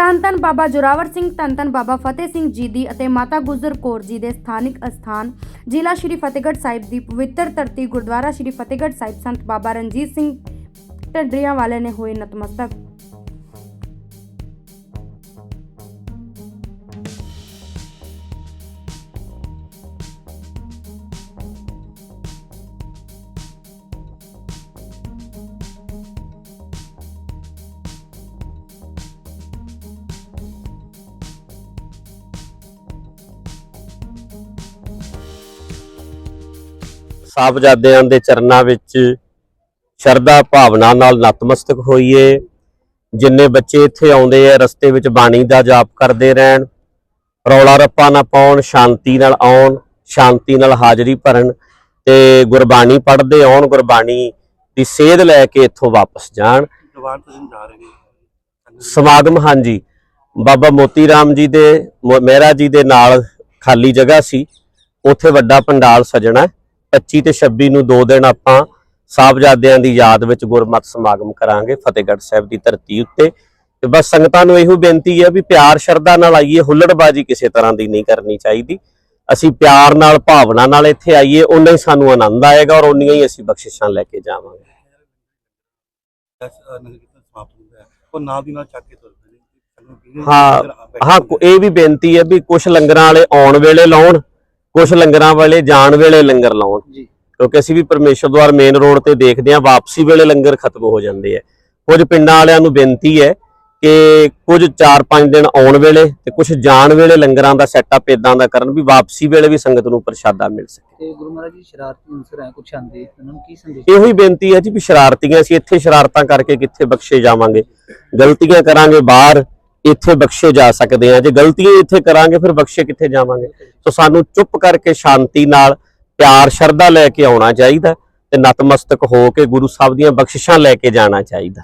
ਧੰਨ ਧੰਨ ਬਾਬਾ ਜੋਰਾਵਰ ਸਿੰਘ ਧੰਨ ਧੰਨ ਬਾਬਾ ਫਤਿਹ ਸਿੰਘ ਜੀ ਦੀ ਅਤੇ ਮਾਤਾ ਗੁਜਰ ਕੌਰ ਜੀ ਦੇ ਸਥਾਨਕ ਅਸਥਾਨ ਜ਼ਿਲ੍ਹਾ ਸ਼੍ਰੀ ਫਤਿਹਗੜ੍ਹ ਸਾਹਿਬ ਦੀ ਪਵਿੱਤਰ ਧਰਤੀ ਗੁਰਦੁਆਰਾ ਸ਼੍ਰੀ ਫਤਿਹਗੜ੍ਹ ਸਾਹਿਬ ਸੰਤ ਬਾਬਾ ਰਣਜੀਤ ਸਿੰਘ ਢੱਡਰੀਆਂ ਵਾਲੇ ਨੇ ਹੋਏ ਨਤਮਸਤਕ। ਸਾਹਿਬਜ਼ਾਦਿਆਂ ਦੇ ਚਰਨਾਂ ਵਿੱਚ ਸ਼ਰਧਾ ਭਾਵਨਾ ਨਾਲ ਨਤਮਸਤਕ ਹੋਈਏ। ਜਿੰਨੇ ਬੱਚੇ ਇੱਥੇ ਆਉਂਦੇ ਆ ਰਸਤੇ ਵਿੱਚ ਬਾਣੀ ਦਾ ਜਾਪ ਕਰਦੇ ਰਹਿਣ ਰੌਲਾ ਰੱਪਾ ਨਾ ਪਾਉਣ ਸ਼ਾਂਤੀ ਨਾਲ ਆਉਣ ਸ਼ਾਂਤੀ ਨਾਲ ਹਾਜ਼ਰੀ ਭਰਨ ਤੇ ਗੁਰਬਾਣੀ ਪੜ੍ਹਦੇ ਆਉਣ ਗੁਰਬਾਣੀ ਦੀ ਸੇਧ ਲੈ ਕੇ ਇੱਥੋਂ ਵਾਪਸ ਜਾਣ। ਦੀਵਾਨ ਤੁਸੀਂ ਜਾ ਰਹੇ ਨੇ ਸਮਾਗਮ ਹਾਂਜੀ। ਬਾਬਾ ਮੋਤੀ ਰਾਮ ਜੀ ਦੇ ਮਹਿਰਾ ਜੀ ਦੇ ਨਾਲ ਖਾਲੀ ਜਗ੍ਹਾ ਸੀ। ਉੱਥੇ ਵੱਡਾ ਪੰਡਾਲ ਸਜਣਾ ਹੈ। 25 ਤੇ 26 ਨੂੰ ਦੋ ਦਿਨ ਆਪਾਂ ਸਾਹਿਬਜ਼ਾਦਿਆਂ ਦੀ ਯਾਦ ਵਿੱਚ ਗੁਰਮਤਿ ਸਮਾਗਮ ਕਰਾਂਗੇ ਫਤਿਹਗੜ੍ਹ ਸਾਹਿਬ ਦੀ ਧਰਤੀ ਉੱਤੇ। ਤੇ ਬਸ ਸੰਗਤਾਂ ਨੂੰ ਇਹੋ ਬੇਨਤੀ ਹੈ ਵੀ ਪਿਆਰ ਸ਼ਰਧਾ ਨਾਲ ਆਈਏ ਹੁੱਲੜਬਾਜੀ ਕਿਸੇ ਤਰ੍ਹਾਂ ਦੀ ਨਹੀਂ ਕਰਨੀ ਚਾਹੀਦੀ। ਅਸੀਂ ਪਿਆਰ ਨਾਲ ਭਾਵਨਾ ਨਾਲ ਇੱਥੇ ਆਈਏ ਉਨਾ ਹੀ ਸਾਨੂੰ ਆਨੰਦ ਆਏਗਾ ਔਰ ਉਨੀਆਂ ਹੀ ਅਸੀਂ ਬਖਸ਼ਿਸ਼ਾਂ ਲੈ ਕੇ ਜਾਵਾਂਗੇ। ਹੈ ਉਹ ਨਾਲ ਦੀ ਨਾਲ ਚੱਕ ਕੇ ਤੁਰ ਪੈਂਦੇ ਸਾਨੂੰ ਵੀਰੇ ਹਾਂ, ਇਹ ਵੀ ਬੇਨਤੀ ਹੈ ਵੀ ਕੁਝ ਲੰਗਰਾਂ ਵਾਲੇ ਆਉਣ ਵੇਲੇ ਲਾਉਣ ਕੁਝ ਲੰਗਰਾਂ ਵਾਲੇ ਜਾਣ ਵੇਲੇ ਲੰਗਰ ਲਾਉਣ। ਜੀ। ਕਿਉਂਕਿ ਅਸੀਂ ਵੀ ਪਰਮੇਸ਼ਰ ਦਵਾਰ ਮੇਨ ਰੋਡ ਤੇ ਦੇਖਦੇ ਹਾਂ ਵਾਪਸੀ ਵੇਲੇ ਲੰਗਰ ਖਤਮ ਹੋ ਜਾਂਦੇ ਆ। ਕੁਝ ਪਿੰਡਾਂ ਵਾਲਿਆਂ ਨੂੰ ਬੇਨਤੀ ਹੈ ਕਿ ਕੁਝ 4-5 ਦਿਨ ਆਉਣ ਵੇਲੇ ਤੇ ਕੁਝ ਜਾਣ ਵੇਲੇ ਲੰਗਰਾਂ ਦਾ ਸੈਟਅਪ ਇਦਾਂ ਦਾ ਕਰਨ ਵੀ ਵਾਪਸੀ ਵੇਲੇ ਵੀ ਸੰਗਤ ਨੂੰ ਪ੍ਰਸ਼ਾਦਾ ਮਿਲ ਸਕੇ। ਤੇ ਗੁਰੂ ਮਹਾਰਾਜ ਜੀ ਸ਼ਰਾਰਤੀ ਅਨਸਰ ਹੈ ਕੁਛ ਆਂਦੇ ਉਹਨਾਂ ਨੂੰ ਕੀ ਸੰਦੇਸ਼ ਇਹੋ ਹੀ ਬੇਨਤੀ ਹੈ ਜੀ ਵੀ ਸ਼ਰਾਰਤੀਆਂ ਅਸੀਂ ਇੱਥੇ ਸ਼ਰਾਰਤਾਂ ਕਰਕੇ ਕਿੱਥੇ ਬਖਸ਼ੇ ਜਾਵਾਂਗੇ। ਗਲਤੀਆਂ ਕਰਾਂਗੇ ਬਾਹਰ ਇੱਥੇ ਬਖਸ਼ੇ ਜਾ ਸਕਦੇ ਆ ਜੇ ਗਲਤੀਆਂ ਇੱਥੇ ਕਰਾਂਗੇ, ਫਿਰ ਬਖਸ਼ੇ ਕਿੱਥੇ ਜਾਵਾਂਗੇ? ਸੋ ਸਾਨੂੰ ਚੁੱਪ ਕਰਕੇ ਸ਼ਾਂਤੀ ਨਾਲ ਪਿਆਰ, ਸ਼ਰਧਾ ਲੈ ਕੇ ਆਉਣਾ ਚਾਹੀਦਾ ਤੇ ਨਤਮਸਤਕ ਹੋ ਕੇ ਗੁਰੂ ਸਾਹਿਬ ਦੀਆਂ ਬਖਸ਼ਿਸ਼ਾਂ ਲੈ ਕੇ ਜਾਣਾ ਚਾਹੀਦਾ।